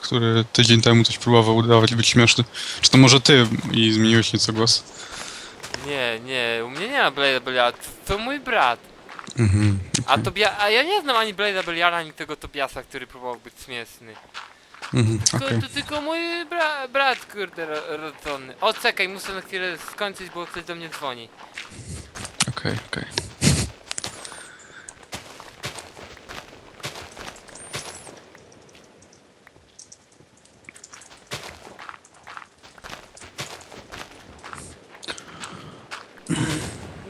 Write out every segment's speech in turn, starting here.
który tydzień temu coś próbował udawać być śmieszny. Czy to może ty i zmieniłeś nieco głos? Nie, nie, u mnie nie ma Blade'a to, mój brat. Mhm. A, Tobia, a ja nie znam ani Blade'a Belliara, ani tego Tobiasa, który próbował być śmieszny. Mhm. Tylko, Okej. To tylko mój bra, brat, kurde, ro- rodzony. O, czekaj, muszę na chwilę skończyć, bo ktoś do mnie dzwoni. Okej, okej.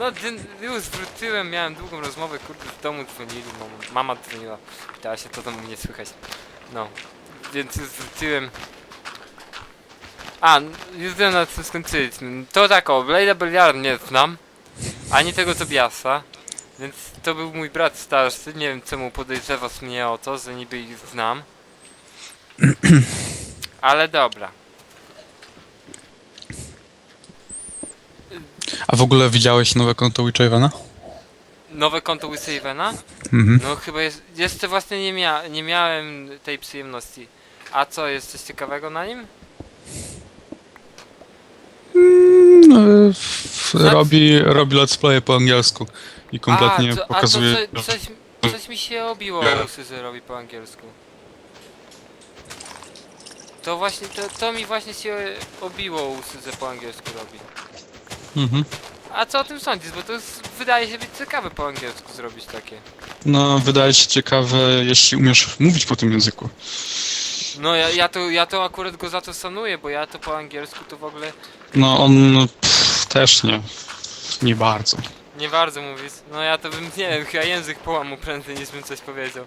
No, dyn- już wróciłem, miałem długą rozmowę, kurde, w domu dzwonili, mama, mama dzwoniła, pytała się, co tam u mnie słychać. No, więc już wróciłem. A, już wiem na co skończyć. To tak o, Blade'a Belliara nie znam, ani tego Tobiasa, więc to był mój brat starszy, nie wiem czemu podejrzewasz mnie o to, że niby ich znam. Ale dobra. A w ogóle widziałeś nowe konto Witchavena? Nowe konto Wisavena? Mhm. No chyba jest, jeszcze właśnie nie, mia nie miałem tej przyjemności. A co, jest coś ciekawego na nim? Mm, e, f- robi, robi let's play po angielsku i kompletnie a, pokazuje... A to co, coś, coś mi się obiło o że robi po angielsku. To właśnie, to, to mi właśnie się obiło o że po angielsku robi. Mhm. A co o tym sądzisz? Bo to jest, wydaje się być ciekawe po angielsku zrobić takie. No, wydaje się ciekawe, jeśli umiesz mówić po tym języku. No ja, ja, to, ja to akurat go za to sanuję, bo ja to po angielsku to w ogóle No, on pff, też nie. Nie bardzo. Nie bardzo mówisz. No ja to bym, nie wiem, chyba język połamał prędzej niż bym coś powiedział.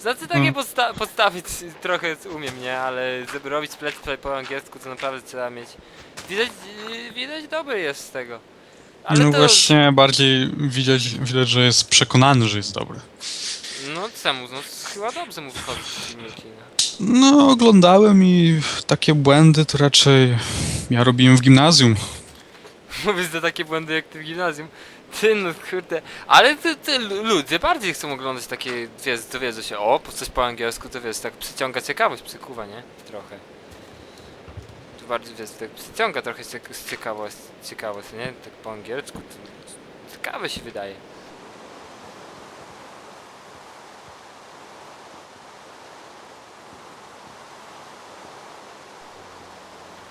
Znaczy takie Hmm. postawić trochę umiem, nie? Ale żeby robić let's play po angielsku to naprawdę trzeba mieć... Widać, yy, widać dobry jest z tego. Ale no to... właśnie, bardziej widać, widać, że jest przekonany, że jest dobry. No czemu? No chyba dobrze mu wychodzi filmiki. No. No, oglądałem i takie błędy to raczej ja robiłem w gimnazjum. Mówisz za takie błędy jak ty w gimnazjum. Ty no kurde. Ale ty, ty, lu- ludzie bardziej chcą oglądać takie, wiesz, dowiedzą się, o, coś po angielsku, to wiesz, tak przyciąga ciekawość, przykuwa, nie? Trochę. Tu bardziej, wiesz, tak przyciąga trochę ciek- ciekawość, ciekawość, nie? Tak po angielsku, to ciekawe się wydaje.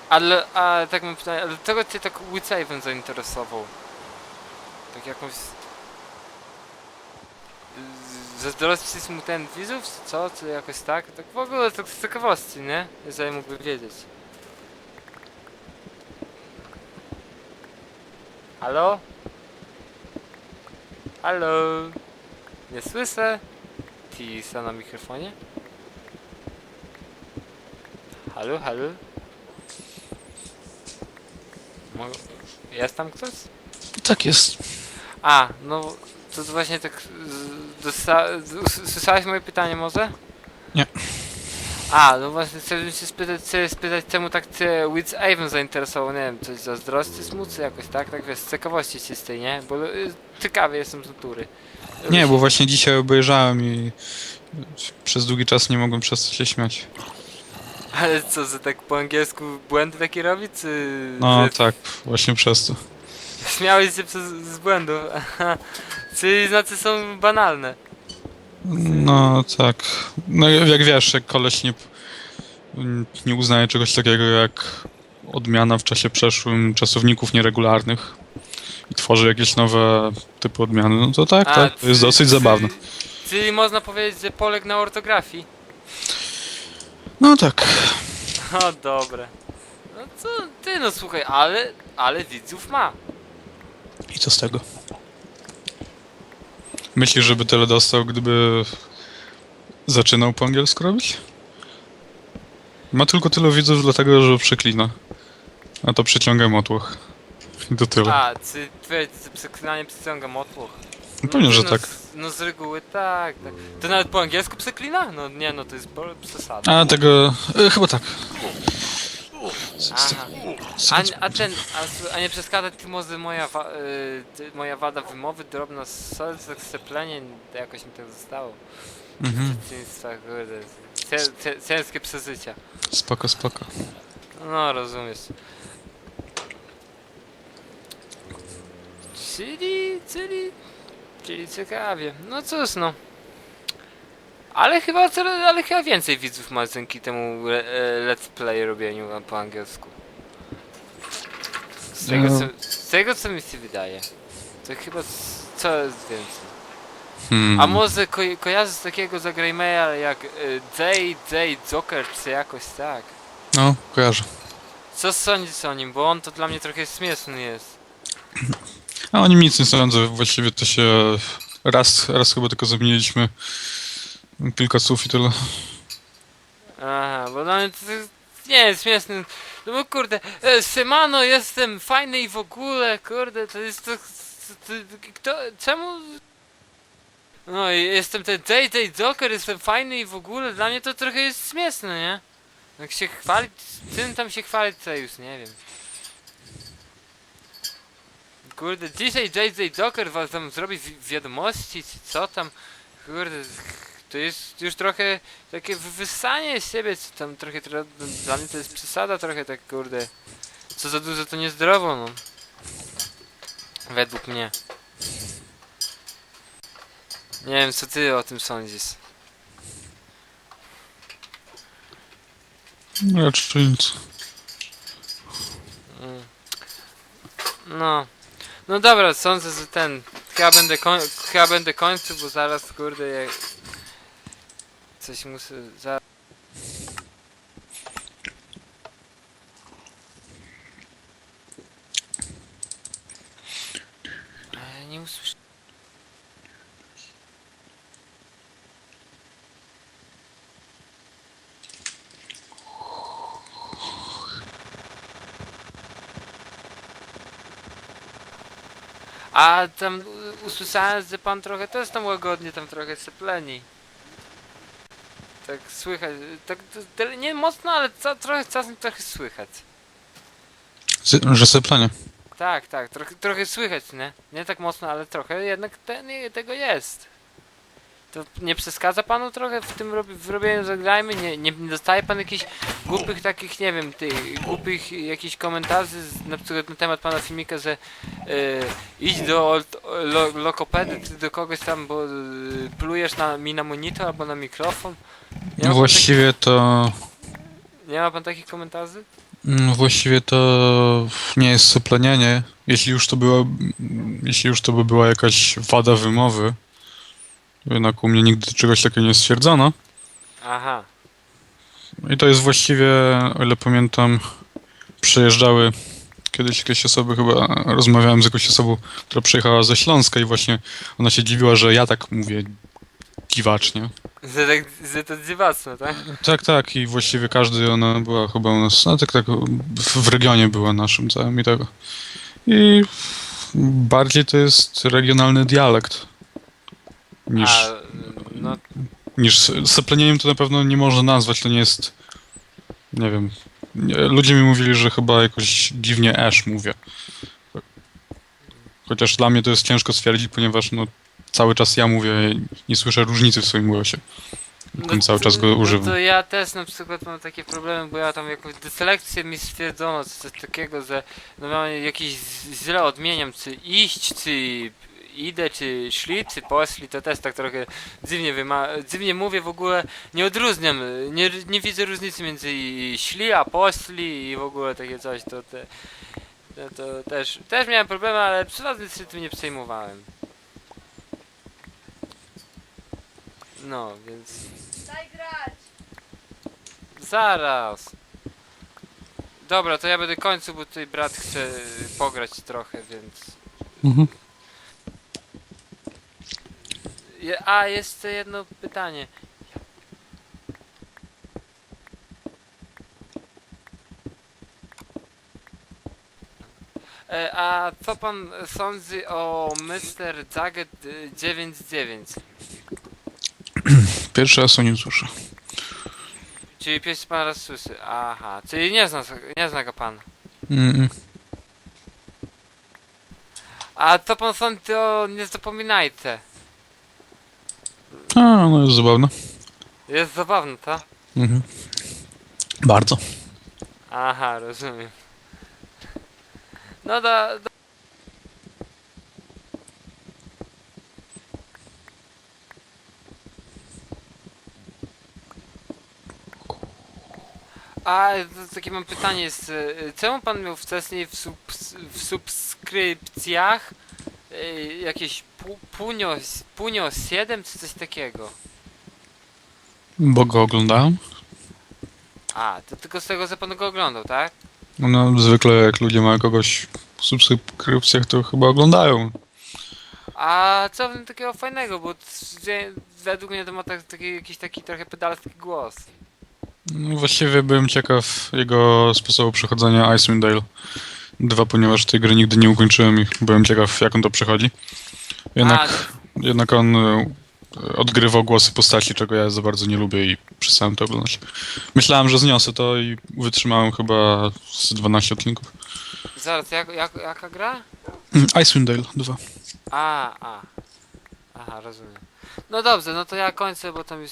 Ale, a tak mam pytanie, ale czego cię tak Withaven zainteresował? Jakąś... Z- Zazdrościsz mu ten widzów, co? Czy jakoś tak? Tak w ogóle tak z ciekawości, nie? Jeżeli mógłbym wiedzieć. Halo? Halo? Nie słyszę? Tisa na mikrofonie? Halo, halo? Mo- Jest tam ktoś? Tak jest. A, no to właśnie tak. Słyszałeś moje pytanie może? Nie. A, no właśnie chciałbym się spytać, chcę spytać czemu tak cię Witch Avon zainteresował, nie wiem, coś zazdrości, smucy jakoś, tak? Tak wiesz, z ciekawości czystej, nie? Bo y, ciekawy jestem z natury. Nie, bo właśnie dzisiaj obejrzałem i przez długi czas nie mogłem przestać się śmiać. Ale co, że tak po angielsku błędy takie robi, czy... No tak, właśnie przez to. Śmiałeś się przez, z błędu, Czyli znaczy są banalne. No tak. No jak wiesz, jak koleś nie, nie uznaje czegoś takiego jak odmiana w czasie przeszłym czasowników nieregularnych i tworzy jakieś nowe typy odmiany, no to tak, A, tak, to jest dosyć zabawne. Czyli można powiedzieć, że poległ na ortografii. No tak. O, dobre. No co ty, no słuchaj, ale, ale widzów ma. I co z tego? Myślisz, żeby tyle dostał, gdyby zaczynał po angielsku robić? Ma tylko tyle widzów dlatego, że przeklina. A to przyciąga motłoch. I to tyle. A, czy twoje przeklinanie przyciąga motłoch? No pewnie, że no, tak. z- No z reguły tak, tak. To nawet po angielsku przeklina? No nie, no to jest po- przesada. A tego... E, chyba tak. Aha. A, a a, a nie przeszkadza ci może moja, wa, y, ty- moja wada wymowy, drobna solc, sceplenie, jakoś mi tak zostało. Mhm. W dzieciństwie, kurde. ciężkie przeżycia. Spoko, spoko. No, rozumiesz. Czyli, czyli, czyli ciekawie. No cóż, no. Ale chyba, ale chyba więcej widzów ma dzięki temu le, e, let's play robieniu po angielsku. Z tego, No. co, z tego co mi się wydaje. To chyba coraz więcej. Hmm. A może ko kojarzy z takiego zagrajmeja jak e, J, J Joker czy jakoś tak. No, kojarzę. Co sądzisz o nim? Bo on to dla mnie trochę śmieszny jest. A o nim nic nie sądzę. Właściwie to się raz, raz chyba tylko zamieniliśmy kilka słów i tyle. Aha, bo to nie jest śmieszny. No bo kurde, e, jestem fajny i w ogóle, kurde, to jest to... to, to kto, czemu... No i jestem ten JJ Joker, jestem fajny i w ogóle, dla mnie to trochę jest śmieszne, nie? Jak się chwalić, tym tam się chwalić, to już nie wiem. Kurde, dzisiaj JJ Joker was tam zrobi wi- wiadomości, czy co tam, kurde, to jest już trochę takie wy- wyssanie z siebie, czy tam trochę, tro- dla mnie to jest przesada trochę tak, kurde, co za dużo to niezdrowo, no. Według mnie. Nie wiem, co ty o tym sądzisz. Raczej nic. Mm. No. No dobra, sądzę, że ten. Chyba będę, koń, chyba będę kończył, bo zaraz kurde jak. Coś muszę. Za... Nie usłyszę. A tam usłyszałem, że pan trochę też tam łagodnie tam trochę sypleni. Tak słychać, tak nie mocno, ale ca, trochę czasem trochę słychać. Że seplanie. Tak, tak, trochę, trochę słychać, nie? Nie tak mocno, ale trochę jednak te, nie, tego jest. To nie przeszkadza panu trochę w tym robi, w robieniu zagrajmy? Nie, nie, nie dostaje pan jakichś głupich takich, nie wiem, tych głupich jakichś komentarzy z, na przykład na temat pana filmika, że y, idź do lo, lokopedy do kogoś tam, bo y, plujesz na, mi na monitor albo na mikrofon? Nie ma, pan Właściwie to... takich, nie ma pan takich komentarzy? mm, Właściwie to nie jest seplenienie. Jeśli już to była... Jeśli już to by była jakaś wada wymowy, jednak u mnie nigdy czegoś takiego nie stwierdzono. Aha. I to jest właściwie, o ile pamiętam, przejeżdżały kiedyś jakieś osoby, chyba rozmawiałem z jakąś osobą, która przyjechała ze Śląska i właśnie ona się dziwiła, że ja tak mówię dziwacznie. Że, tak, że to dziwactwo, tak? Tak, tak i właściwie każdy, ona była chyba u nas, no tak, tak, w, regionie była naszym całym i tego. I bardziej to jest regionalny dialekt niż, A, no niż seplenieniem to na pewno nie można nazwać, to nie jest, nie wiem, ludzie mi mówili, że chyba jakoś dziwnie esz mówię. Chociaż dla mnie to jest ciężko stwierdzić, ponieważ no, cały czas ja mówię, nie słyszę różnicy w swoim głosie. Tym cały czas go No używam. to ja też na przykład mam takie problemy, bo ja tam jakąś dyslekcję mi stwierdzono, coś takiego, że no mam jakieś źle odmieniam, czy iść, czy idę, czy szli, czy poszli, to też tak trochę dziwnie wyma- dziwnie mówię w ogóle, nie odróżniam, nie, nie widzę różnicy między i- szli, a poszli i w ogóle takie coś, to, te, to, to też, też miałem problemy, ale przypadkiem się tym nie przejmowałem. No, więc Daj grać! Zaraz. Dobra, to ja będę kończył, bo tutaj brat chce pograć trochę, więc... Mhm. Je- A, jeszcze jedno pytanie. E, A co pan sądzi o Mr. Jagged y, 99? Pierwszy raz o nim słyszę. Czyli pierwszy pan raz słyszy. Aha, czyli nie zna, nie zna go pan. Mm, A co pan sądzi o Nie zapominajcie? A, no jest zabawne. Jest zabawne, to? Mhm. Bardzo. Aha, rozumiem. No da, da. A to takie mam pytanie jest, e, czemu pan miał wcześniej w, subs w subskrypcjach e, jakieś pu punio, punio 7 czy coś takiego? Bo go oglądałem. A, to tylko z tego, że pan go oglądał, tak? No, zwykle jak ludzie mają kogoś w subskrypcjach, to chyba oglądają. A co w tym takiego fajnego, bo że- według mnie to ma tak, taki, jakiś taki trochę pedalski głos. No, właściwie byłem ciekaw jego sposobu przechodzenia Icewind Dale 2, ponieważ tej gry nigdy nie ukończyłem i byłem ciekaw, jak on to przechodzi. Jednak, jednak on e, odgrywał głosy postaci, czego ja za bardzo nie lubię i przestałem to oglądać. Myślałem, że zniosę to i wytrzymałem chyba z 12 odcinków. Zaraz, jak, jak, jaka gra? Mm, Icewind Dale 2. A, a. Aha, rozumiem. No dobrze, no to ja kończę, bo tam już...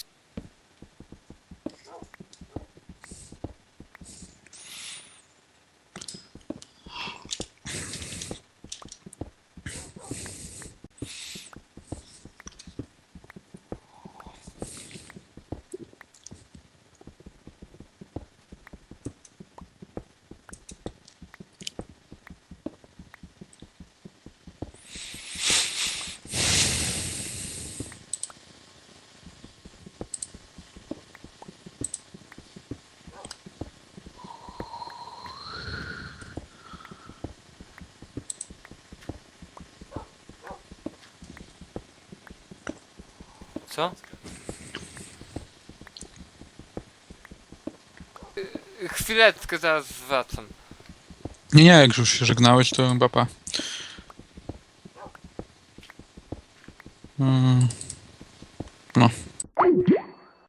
Co? Y, Chwileczkę, zaraz wracam. Nie, nie, jak już się żegnałeś, to papa. Mm.